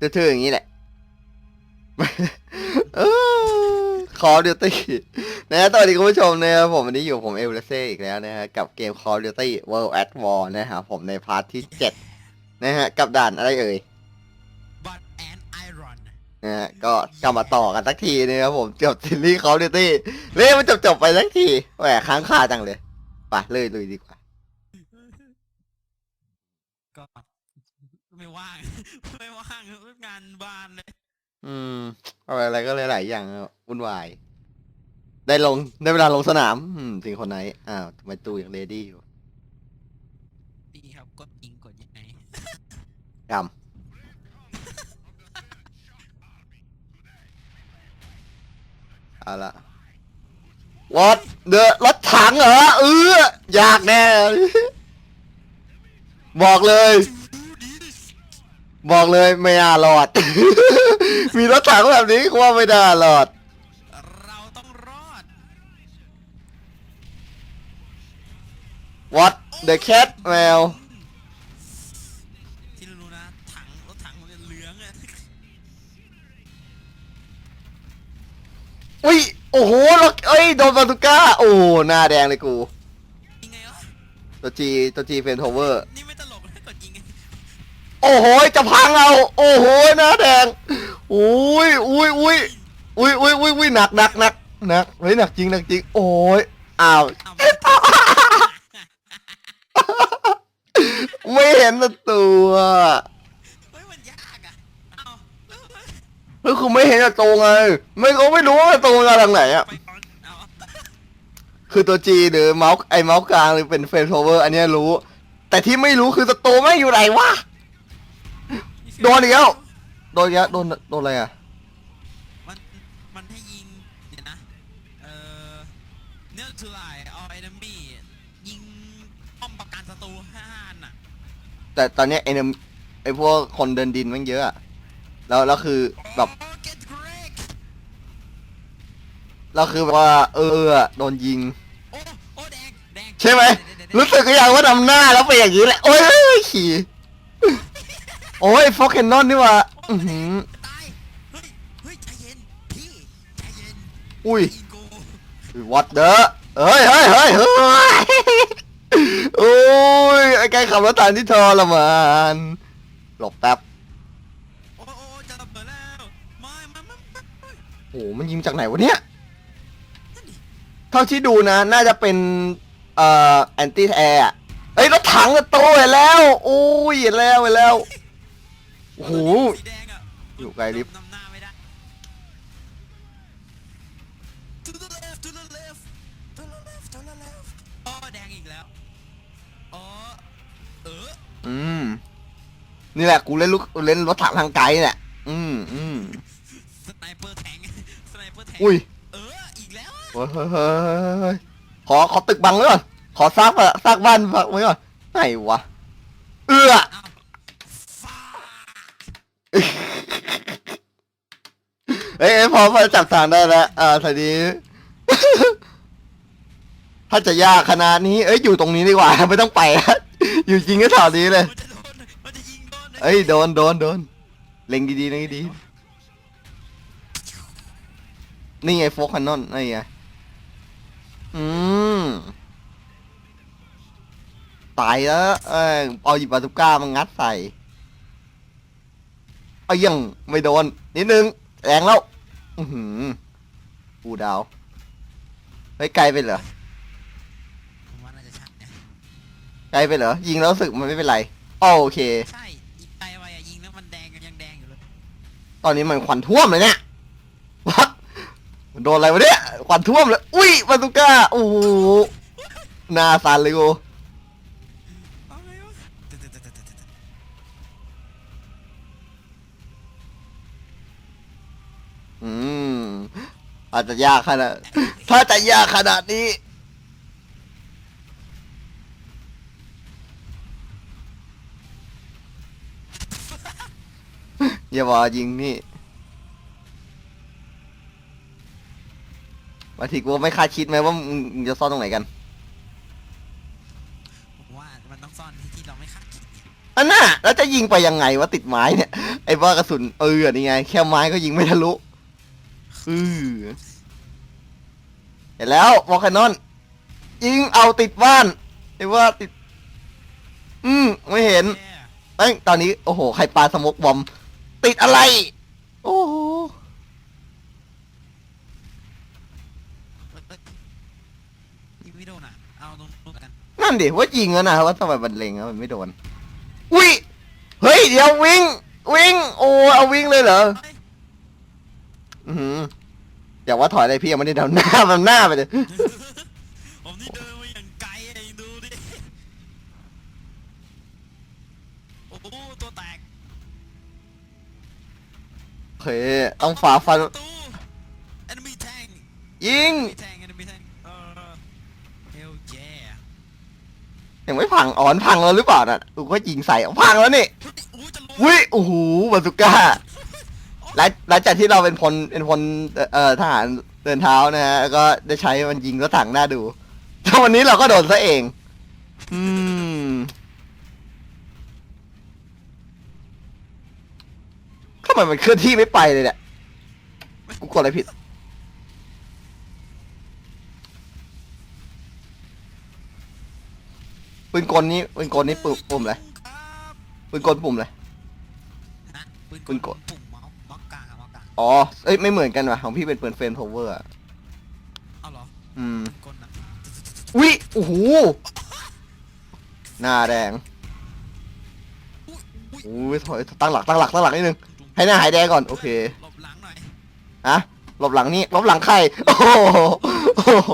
ทื่อๆอย่างนี้แหละเออคอ Duty นะฮะสวัสดีคุณผู้ชมนะครับผมวันนี้อยู่กับผมเอลเลเซ่อีกแล้วนะฮะกับเกม Call of Duty World at War นะครับผมในพาร์ทที่ 7 นะฮะ กับด่านอะไรเอ่ยบัตแอนไอรอนนะฮะก็กลับมาต่อกันสักทีนะครับผมจบซีรีส์ Call of Duty เล่นมันจบๆไปสักทีแหมค้างคาจังเลย ไปเลยลุยดีกว่า ก็ ไม่ว่าง ไม่ว่างงานบ้านเลย อืมอะไรอะไรก็หลายๆอย่างอะวุ่นวาย ได้ลงได้เวลาลงสนาม อืมถึงคนไหนอ้าวทำไมตู้ยังเลดี้อยู่ดีครับกดยิงกดยังไงกำเอาละวอดเดอะรถถังเหรอเออยากแน่ บอกเลย บอกเลยไม่น่ารอด มีรถถังแบบนี้กูว่าไม่น่ารอด เราต้องรอด What the cat แมว ที่รู้ๆนะ ถังรถถังมันจะเหลืองอะอุ้ย โอ้โหรถเอ้ย โดนบาตูก้า โอ้หน้าแดงเลยกูยิงไงวะตัวจีตัวจีเฟนโทเวอร์นี่ อ้โหจะพังเอา โอ้โหหน้าแดงอุ้ยอุ้ยอุ้ยอุ้ยอุ้ยอุ้ยอุ้ยหนักหนักหนักหนักเฮ้ยหนักจริงหนักจริง โอ้ยอ้าวไม่เห็นสักตัวเฮ้ยมันยากอะเอาแล้วเฮ้ยคือไม่เห็นตัวไงไม่เขาไม่รู้ว่าตัวมาทางไหนอะไปก่อนเอาคือตัวจีหรือเมาส์ไอเมาส์กลางหรือเป็นเฟรนโทเวอร์อันเนี้ยรู้ แต่ที่ไม่รู้คือสตูไม่งอยู่ไหนวะ โดนอีกแล้วโดนอีกแล้วโดนโดนอะไรอะมันมันให้ยิงเดี๋ยวนะ เอ่อเนื้อทูไลออเอนมี่ยิงป้อมประกันศัตรูห้าอันน่ะ แต่ตอนเนี้ยไอเนมไอพวกคนเดินดินมันเยอะอะแล้วแล้วคือแบบโอ้ get Greg แล้วคือแบบว่าเออโดนยิง โอ้โอ้แดงแดงใช่ไหม เดี๋ยวๆๆรู้สึกก็อย่างว่าดำหน้าแล้วเป็นอย่างนี้แหละโอ้ยขี่ โอ้ยฟอกเคนนอนนี่หว่าอือหือ ตาย เฮ้ย เฮ้ย ใจเย็น พี่ ใจเย็นอุ้ย อีโก้วัดเด้อเฮ้ยเฮ้ยเฮ้ยเฮ้ยโอ้ยไอ้ไก่ขับรถถังที่ทรมานหลบแป๊บโอ้โอ้จะระเบิดแล้วไม่ไม่ไม่ไม่ไม่โอ้โหมันยิงจากไหนวะเนี่ย นั่นดิเท่าที่ดูนะ น่าจะเป็น เอ่อแอนตี้แอร์อะเฮ้ยรถถังอะโตเห็นแล้ว โอ้ยเห็นแล้วเห็นแล้ว โอ้โหสีแดงอะอยู่ไกลลิฟต์นำหน้าไม่ได้ to the left to the left to the left to the left อ๋อแดงอีกแล้วอ๋อเอออืม นี่แหละกูเล่นลูกเล่นรถถังทางไกลเนี่ยอืมอืมสไนเปอร์แทงสไนเปอร์แทงอุ้ยเอออีกแล้วอะเฮ้ยเฮ้ยเฮ้ยเฮ้ยขอขอตึกบังไว้ก่อนขอซากซากบ้านบังไว้ก่อนไหนวะเอื้ออ้าวฟ้า เอ้ยเอ้ยพอพอจับทางได้แล้ว อ่าทีนี้ ถ้าจะยากขนาดนี้ เอ้ยอยู่ตรงนี้ดีกว่า ไม่ต้องไปแล้วอยู่จริงก็แถวนี้เลย มันจะโดนมันจะยิงโดนเอ้ยโดนโดนโดนเล็งดีๆเล็งดีๆนี่ไงโฟกันนอนนี่ไงอืมตายแล้วเอ้ยเอาหยิบบาตุก้ามางัดใส่ เอายังไม่โดน นิดนึงแรงแล้วอือหือปูดาวเฮ้ยไกลไปเหรอผมว่าน่าจะชัดนะไกลไปเหรอยิงแล้วรู้สึกมันไม่เป็นไรโอเค ใช่ยิงไปไปอะยิงแล้วมันแดงกันยังแดงอยู่เลยตอนนี้มันควันท่วมเลยเนี่ยวัดโดนอะไรวะเนี่ยควันท่วมเลย อุ้ยบาซูก้าโอ้โหหน้าสั่นเลยกู อืม อาจจะยากขนาด ถ้าจะยากขนาดนี้ อย่าบอกยิงนี่บางทีกูไม่คาดคิดไหมว่ามึงจะซ่อนตรงไหนกัน ผมว่ามันต้องซ่อนที่ที่เราไม่คาดคิดเนี่ยอันน่ะแล้วจะยิงไปยังไงวะติดไม้เนี่ย ไอ้ว่ากระสุนเออนี่ไง แค่ไม้ก็ยิงไม่ทะลุ อือเห็นแล้ววอลคนนอนยิงเอาติดบ้านไอ้ว่าติด อืมไม่เห็นเอ้ยตอนนี้ โอ้โห ใครปลาสมกบอม ติดอะไร โอ้โหยิงไม่โดนอะ เอาโดนกัน นั่นดิว่ายิงแล้วนะว่าทำไมมันเลงแล้วมันไม่โดน อุ้ย เฮ้ย เดี๋ยววิ่ง วิ่ง โอ้เอาวิ่งเลยเหรอ อือหืออย่าว่าถอยเลยพี่ยังไม่ได้เดาหน้ามันหน้าไปเลยผมนี่เดินมาอย่างไกลเองดูดิ โอ้โหตัวแตกโอเคต้องฝ่าฟันประตู enemy tank ยิง enemy tank enemy tank เออ hell yeah ยังไม่พังอ่อนพังแล้วหรือเปล่าน่ะกูก็ยิงใส่เอาพังแล้วนี่เฮ้ยโอ้โหจะรู้วิโอ้โหบาสุก้า หลังหลังจากที่เราเป็นพลเป็นพลเอ่อทหารเดินเท้านะฮะแล้วก็ได้ใช้มันยิงรถถังหน้าดูแต่วันนี้เราก็โดนซะเอง อืมทำไมมันเคลื่อนที่ไม่ไปเลยเนี่ยกูกดอะไรผิด ปืนกลนี้ปืนกลนี้ปุ่มปุ่มอะไรครับปืนกลปุ่มอะไรฮะปืนปืนกดปุ่ม อ๋อ เอ้ยไม่เหมือนกันว่ะของพี่เป็นปืนเฟรนโทเวอร์อะเอาเหรออืม กลนะวิโอ้โห หน้าแดงอุ้ยอุ้ยอุ้ยถอยตั้งหลักตั้งหลักตั้งหลักนิดนึง ให้หน้าหายแดงก่อน โอเคหลบหลังหน่อยฮะหลบหลังนี่หลบหลังใคร โอ้โหโอ้โห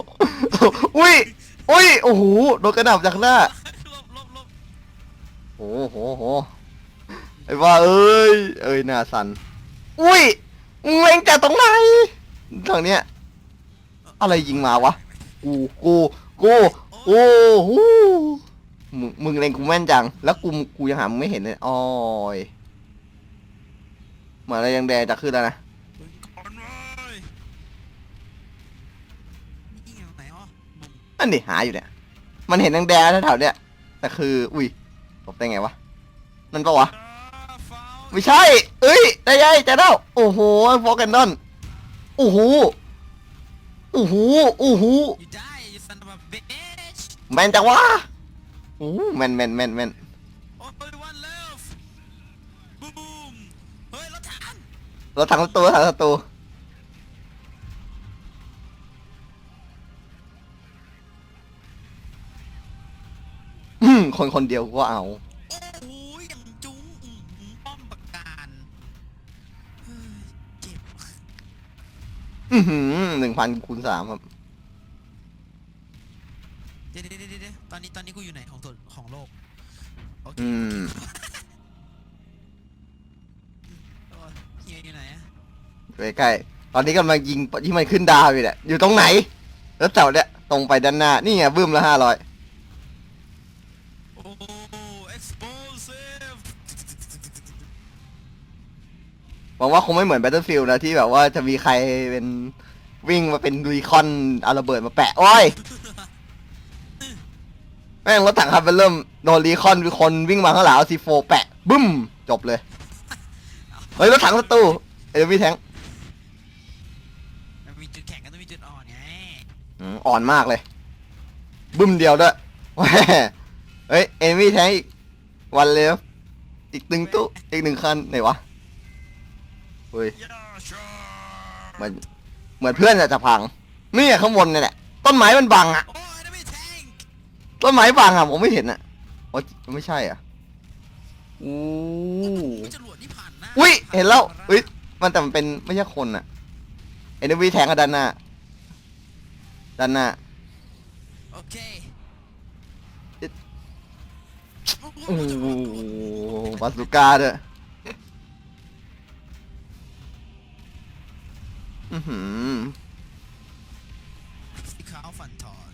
อุ้ยอุ้ยโอ้โห โดนกระหน่ำจากหน้า หลบหลบหลบโอ้โหโหไอ้ว่าเอ้ย เอ้ยหน้าสัน อุ้ย มึงเล็งจากตรงไหนทางเนี้ย อะไรยิงมาวะ กู กู กูโอ้โหมึงมึงเล็งกูแม่นจัง แล้วกู กูยังหามึงไม่เห็นเลยอ้อยเหมือนอะไรยังแดงจะขึ้นแล้วนะปืนก่อนเว้ยนี่ไงไหนอ๋อบุ้มนั่นดิหาอยู่เนี่ย มันเห็นแดงๆแถวๆเนี้ยแต่คือ อุ้ยตบได้ไงวะ นั่นปะวะอ่าฟาว ไม่ใช่ เอ้ยได้ยัยจะเด้าโอ้โหฟอกันดอนโอ้โหโอ้โหโอ้โหแมนจังวะโอ้แมนแมนแมนแมนเรถถังเราถังศัตรูถังศัตรูคนคนเดียวก็เอา หือหนึ่งพันคูณสามครับ เดี๋ยวเดี๋ยวเดี๋ยวเดี๋ยวตอนนี้ตอนนี้กูอยู่ไหนของตัวของโลก โอเคอืม โอ้ยเฮียอยู่ไหนอะใกล้ๆตอนนี้กำลังยิงที่มันขึ้นดาวอยู่เนี่ยอยู่ตรงไหน แล้วแถวเนี้ยตรงไปด้านหน้า นี่ไงบึ้มละห้าร้อย หวังว่าคงไม่เหมือน Battlefield นะที่แบบว่าจะมีใครเป็นวิ่งมาเป็นรีคอนเอาระเบิดมาแปะ โอ้ย แม่งรถถังครับเป็นเริ่มโดนรีคอนมีคนวิ่งมาข้างหลังเอาซีโฟแปะ บึ้ม จบเลย เฮ้ย รถถังศัตรูเอลวีแทงมันมีจุดแข็งกันต้องมีจุดอ่อนไงอืมอ่อนมากเลย บึ้มเดียวด้วยแหม่เฮ้ยเอลวีแทงอีกวันเลฟอีกหนึ่งตู้อีกหนึ่งคันไหนวะ เฮ้ยเหมือนเหมือนเพื่อนจะพังนี่อะข้างบนเนี่ยแหละต้นไม้มันบังอะต้นไม้บังอะผมไม่เห็นอะโอ้ไม่ใช่อะอู้วดที่ผ่านหน้าอุ้ยเห็นแล้วอุ้ยมันแต่มันเป็นไม่ใช่คนอะเอ็นวีแทงกับด้านหน้าด้านหน้าโอเคโอ้บาสุก้าด้วย อือหือสีขาวฟันทอน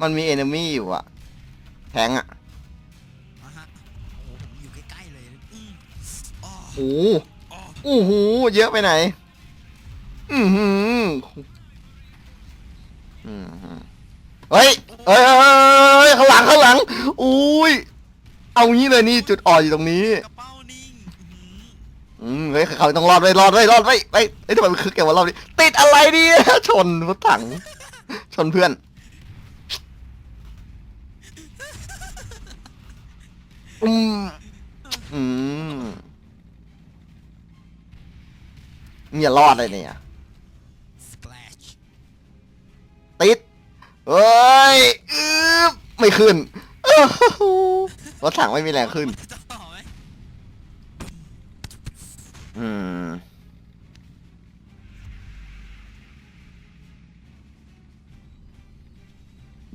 มันมีเอนมี่อยู่อะแทงอะอะฮะโอ้โหผมอยู่ใกล้ๆเลยอืมอ๋อโอ้โหอ๋อโอ้โหเยอะไปไหน อือหืออือหือเฮ้ยเฮ้ยเฮ้ยเฮ้ยข้างหลังข้างข้างหลังอุ้ย เอางี้เลยนี่จุดอ่อนอยู่ตรงนี้ กระเป๋านิ่งอื้อหืออืมเฮ้ยเขาต้องรอดไว้ยรอดไว้ยรอดไว้ยไอ้ยเอ้ยทำไมมันคึกแกว่ารอบนี้ ติดอะไรเนี่ย ชนรถถัง ชนเพื่อน อืมอืมเนี่ยรอดเลยเนี่ย splash ติดเฮ้ยอึ๊บไม่ขึ้นอื้อ รถถังไม่มีแรงขึ้นมันจะต่อไหมอืม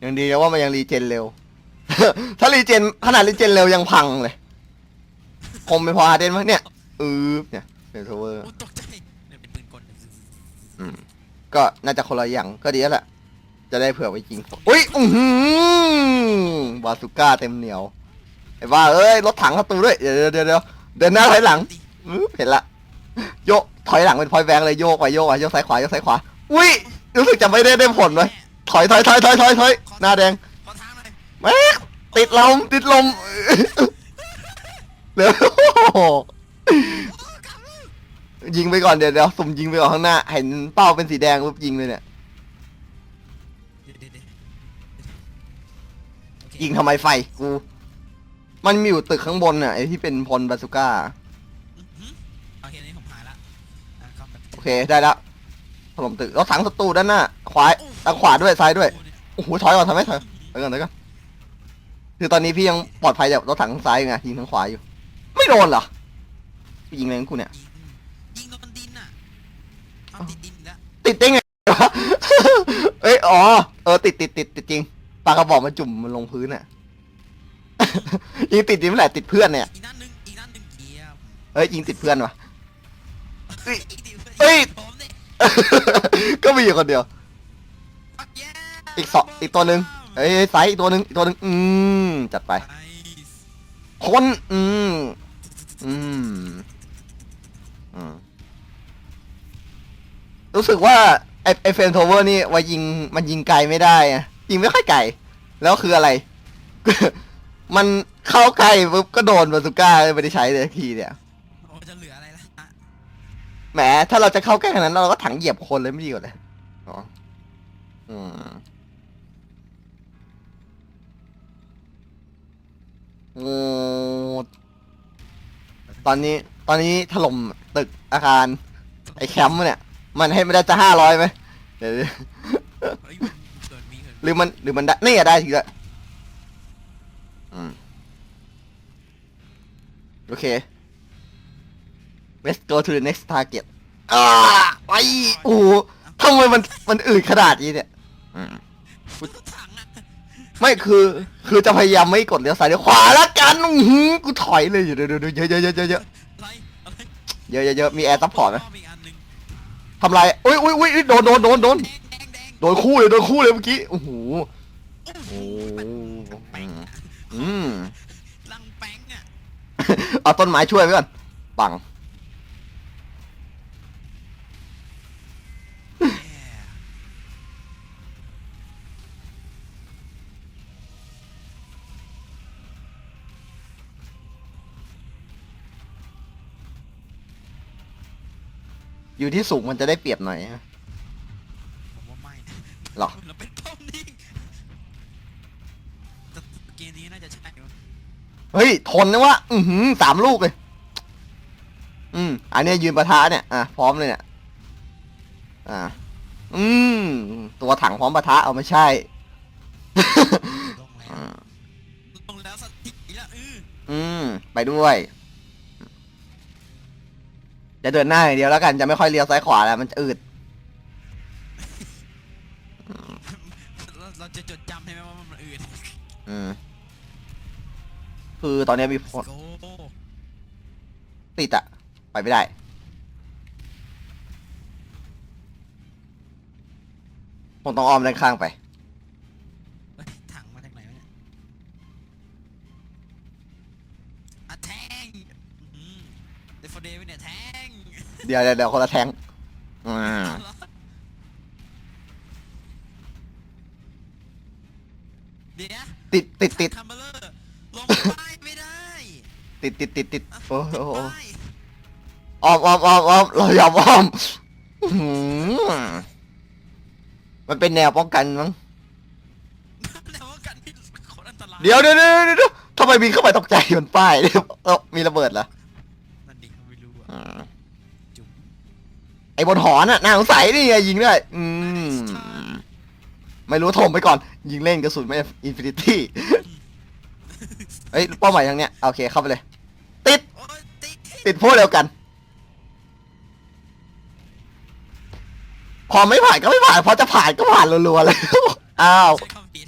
ยังดีนะว่ามันยังรีเจนเร็ว ถ้ารีเจนขนาดรีเจนเร็วยังพังเลย คมไม่พอฮาร์เดนมั้งเนี่ย อือเนี่ยเป็นโทเวอร์ อุ้ยตกใจเนี่ยเป็นปืนกลอืม ก็น่าจะคนละอย่างก็ดีแล้วแหละ จะได้เผื่อไว้ยิง อุ้ย อือหือบาสุก้าเต็มเหนียว ไอ้บ้าเอ้ยรถถังเข้าตูด้วยเดี๋ยวเดี๋ยวเดี๋ยวเดี๋ยวเดินหน้าถอยหลังดิอื้อเห็นละโยกถอยหลังเป็นพอยแบงค์เลยโยกไปโยกไปโยกซ้ายขวาโยกซ้ายขวาอุ้ยรู้สึกจะไม่ได้ได้ผลเลยถอยถอยถอยถอยถอยถอยหน้าแดงขอทางหน่อยแม็กติดลมติดลมเร็วยิงไปก่อนเดี๋ยวเดี๋ยวสุ่มยิงไปก่อนข้างหน้า เห็นเป้าเป็นสีแดงปุ๊บยิงเลยเนี่ย เดี๋ยวเดี๋ยวเดี๋ยวโอเคยิงทำไมไฟกู มันมีอยู่ตึกข้างบนน่ะไอที่เป็นพลบาซูก้า อื้อหือโอเคนี่ผมหายละอะเข้าไปโอเคได้แล้วถล่มตึกรถถังศัตรูด้านหน้า ขวาทางขวาด้วยซ้ายด้วย โอ้โหถอยก่อนทำไมถอยถอยก่อนถอยก่อนคือตอนนี้พี่ยังปลอดภัยจากรถถังทางซ้ายอยู่ไงยิงทางขวาอยู่ ไม่โดนเหรอพี่ยิงแรงกูเนี่ยยิงยิงโดนดินอะเอาติดดินอีกแล้วติดได้ไงวะ เอ้ยอ๋อเออติดติดติดติดจริงปลากระบอกมันจุ่มมันลงพื้นอะ ยิงติดจริงเมื่อไหร่ติดเพื่อนเนี่ยอีกด้านหนึ่งอีกด้านหนึ่งเกียร์เฮ้ยยิงติดเพื่อนวะ เฮ้ยอีกดิเฮ้ย ผมเนี่ยก็มีอยู่คนเดียวฟักแย่อีกสองอีกตัวหนึ่งเอ้ยไซส์อีกตัวหนึ่งอีกตัวหนึ่งอืมจัดไปไนส์คนอืมอืมอืมรู้สึกว่าไอไอเฟรมโทเวอร์นี่ว่ายิงมันยิงไกลไม่ได้อะยิงไม่ค่อยไกลแล้วคืออะไร มันเข้าใกล้ปุ๊บก็โดนบาซูก้าไม่ได้ใช้เลยทีเนี่ยโอ้จะเหลืออะไรล่ะอะแหมถ้าเราจะเข้าใกล้ขนาดนั้นเราก็ถังเหยียบคนเลยไม่ดีกว่าเลยอ๋ออืมโอ้ตอนนี้ตอนนี้ถล่มตึกอาคารไอ้แคมป์เนี่ย มันให้ไม่ได้จะห้าร้อยไหมเดี๋ยวเฮ้ยมันเกิดมีเกิดหรือมันหรือมันได้นี่อะได้ทีละ อืม โอเค let's go to the next target อ่าไปโอ้โหทำไมมันมันอืดขนาดนี้เนี่ยอืม ถังอะไม่คือคือจะพยายามไม่กดเลี้ยวซ้ายเลี้ยวขวาละกันอื้อหือกูถอยเลยเดี๋ยวเดี๋ยวเดี๋ยวเยอะเยอะเยอะเยอะเยอะไรอะไรเยอะเยอะเยอะมีแอร์ซัพพอร์ตไหมอีกอันหนึ่งทำไรอุ้ยอุ้ยอุ้ยโดนโดนโดนโดนแดงแดงแดงโดนคู่เลยโดนคู่เลยเมื่อกี้โอ้โหโอ้โหโอ้มันแป้งอะ อืมลังแป้งอะเอาต้นไม้ช่วยไว้ก่อนปังแย่อยู่ที่สูงมันจะได้เปรียบหน่อยฮะ เฮ้ย ทนนะวะอือหือสามลูกเลย อืม อันนี้ยืนประทะเนี่ย อะ พร้อมเลยเนี่ย อ่า อืม ตัวถังพร้อมประทะเอาไม่ใช่ลงแล้วอ่าลงแล้วสติล้วเอออืม ไปด้วย จะเดินหน้าอย่างเดียวแล้วกัน จะไม่ค่อยเลี้ยวซ้ายขวาแล้ว มันจะอืด คือตอนเนี้ยมีผลโก้ติดอะไปไม่ได้ ผมต้องอ้อมด้านข้างไป เฮ้ยถังมาจากไหนวะเนี่ยอะแทงเดฟโฟเดย์เนี่ยแทงเดี๋ยวเดี๋ยวเดี๋ยวคนละแทงอ่าเดี๋ยวติดติดติด ติดติดติดโอ้โหไม่อ้อมอ้อมอ้อมอ้อมเรายอมอ้อมอื้อหือมันเป็นแนวป้องกันมั้งแล้วว่ากันที่โคนอันตรายเดี๋ยวเดี๋ยวเดี๋ยวเดี๋ยวทำไมบินเข้าไปตกใจบนป้ายเนี่ยเอ้ามีระเบิดเหรอนั่นดิไม่รู้อะอืมจุ๊บไอ้บนหอน่ะน่าสงสัยนี่ไงยิงได้อืมไม่รู้ถมไปก่อน ยิงเล่นกระสุนไม่อินฟินิตี้ เฮ้ยเป้าหมายทางเนี้ยโอเคเข้าไปเลยติดโอ้ยติด ติดพวกเดียวกัน พอไม่ผ่านก็ไม่ผ่านพอจะผ่านก็ผ่านรัวๆเลยอ้าวใช้คำผิด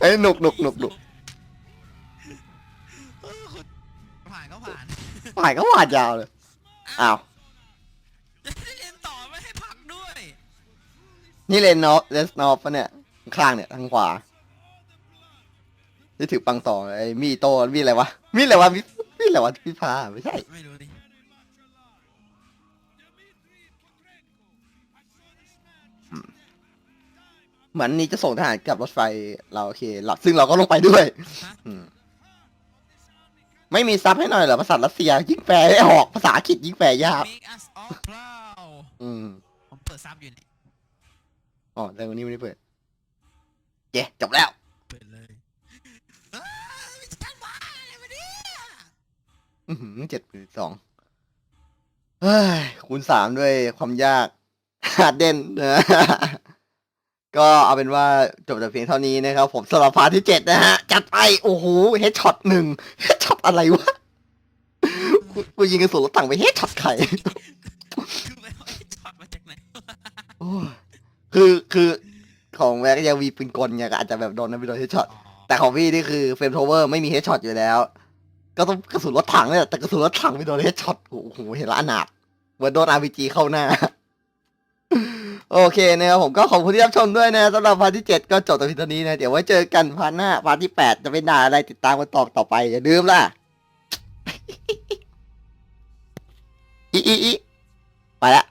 เอ้ยหนุกหนุกหนุกหนุกเออคุณผ่านก็ผ่าน ผ่านก็ผ่านยาวเลยอ้าวจะได้เรียนต่อไม่ให้พักด้วย นี่เลนนอฟเลสนอฟปะเนี่ย ข้างเนี่ยทางขวา ที่ถือปังต่อไอ้มีโตมีอะไรวะ มีอะไรวะ มีมีอะไรวะพี่พาไม่ใช่ ไม่รู้ดิเหมือนนี่จะส่งทหารกลับรถไฟเราโอเคหลับซึ่งเราก็ลงไปด้วยฮะอืมไม่มีซับให้หน่อยเหรอภาษารัสเซีย ยิ่งแปลให้ออกภาษาอังกฤษยิ่งแปลยาก make us all proud อืมผมเปิดซับอยู่เนี่ยอ๋อแต่วันนี้ไม่ได้เปิดเย้จบแล้ว เจ็ดหมื่นสองเฮ้ยคูณสามด้วยความยากหาดเด่นนะก็เอาเป็นว่าจบแต่เพียงเท่านี้นะครับ ผมสำหรับพาร์ทที่เจ็ดนะฮะ จัดไป โอ้โหเฮดช็อตหนึ่งเฮดช็อตอะไรวะ กูกูยิงกระสุนรถถังไปเฮดช็อตไข่คือไม่เอาไอ้จอดมาจากไหนวะโอ้ยคือคือของแม็กยังมีปืนกลไงก็อาจจะแบบโดนนะไม่โดนเฮดช็อตแต่ของพี่นี่คือเฟรมโทเวอร์ไม่มีเฮดช็อตอยู่แล้ว ก็ต้องกระสุนรถถังเนี่ยแต่กระสุนรถถังไม่โดนเฮดช็อตโอ้โหเห็นและอนาถเหมือนโดนอาร์พีจีเข้าหน้า โอเคนะครับผมก็ขอบคุณที่รับชมด้วยนะสำหรับพาร์ทที่เจ็ดก็จบแต่เพียงเท่านี้นะ เดี๋ยวไว้เจอกันพาร์ทหน้าพาร์ทที่แปดจะเป็นด่าอะไรติดตามกันต่อต่อไปอย่าลืมล่ะอีอีอีไปละ